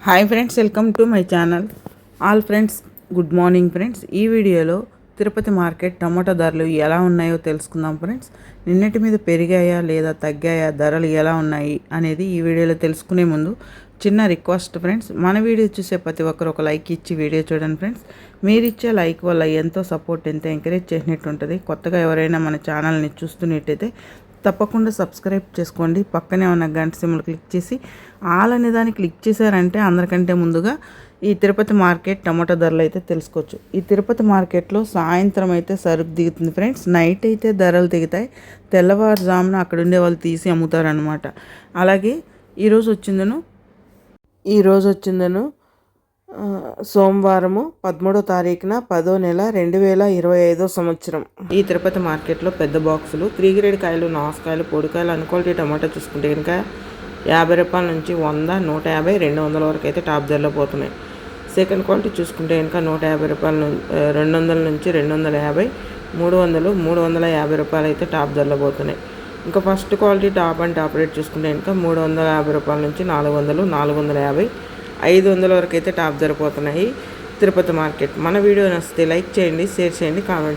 Hi friends welcome to my channel all friends good morning friends ఈ వీడియోలో Tirupati market tomato ధరలు ఎలా ఉన్నాయో తెలుసుకుందాం ఫ్రెండ్స్ నిన్నటి మీద పెరిగాయా లేదా తగ్గాయా? ధరలు ఎలా ఉన్నాయి అనేది ఈ వీడియోలో తెలుసుకునే ముందు చిన్న రిక్వెస్ట్ ఫ్రెండ్స్ మన వీడియో చూసే ప్రతి ఒక్కరు ఒక లైక్ ఇచ్చి వీడియో చూడండి ఫ్రెండ్స్ మీరు ఇచ్చే లైక్ వల్ల ఎంతో సపోర్ట్ ఎంతో ఎంకరేజ్ చేసినట్టు ఉంటుంది. కొత్తగా ఎవరైనా మన ఛానల్ని చూస్తున్నట్టయితే తప్పకుండా సబ్స్క్రైబ్ చేసుకోండి. పక్కనే ఉన్న గంట సిమ్లు క్లిక్ చేసి ఆల్ అనే దాన్ని క్లిక్ చేశారంటే అందరికంటే ముందుగా ఈ తిరుపతి మార్కెట్ టమాటా ధరలు అయితే తెలుసుకోవచ్చు. ఈ తిరుపతి మార్కెట్లో సాయంత్రం అయితే సరుకు దిగుతుంది ఫ్రెండ్స్. నైట్ అయితే ధరలు దిగుతాయి. తెల్లవారుజామున అక్కడ ఉండే వాళ్ళు తీసి అమ్ముతారనమాట అలాగే ఈరోజు వచ్చిందను ఈరోజు వచ్చిందను సోమవారము పదమూడో తారీఖున పదో నెల రెండు వేల ఇరవై ఐదో సంవత్సరం. ఈ తిరుపతి మార్కెట్లో పెద్ద బాక్సులు త్రీ గ్రేడ్ కాయలు నాసుకాయలు పొడికాయలు అన్క్వాలిటీ టమాటా చూసుకుంటే కనుక యాభై రూపాయల నుంచి వంద నూట యాభై రెండు వందల వరకు అయితే టాప్ ధరలో పోతున్నాయి. సెకండ్ క్వాలిటీ చూసుకుంటే కనుక నూట యాభై రూపాయల రెండు వందల నుంచి రెండు వందల యాభై మూడు వందలు మూడు వందల యాభై రూపాయలు అయితే టాప్ ధరలో పోతున్నాయి. ఇంకా first quality top and top rate చూసుకుంటే కనుక మూడు వందల యాభై రూపాయల నుంచి నాలుగు వందలు నాలుగు వందల యాభై ఐదు వందల వరకు అయితే టాప్ ధర పోతున్నాయి. తిరుపతి మార్కెట్. మన వీడియో నచ్చితే లైక్ చేయండి షేర్ చేయండి కామెంట్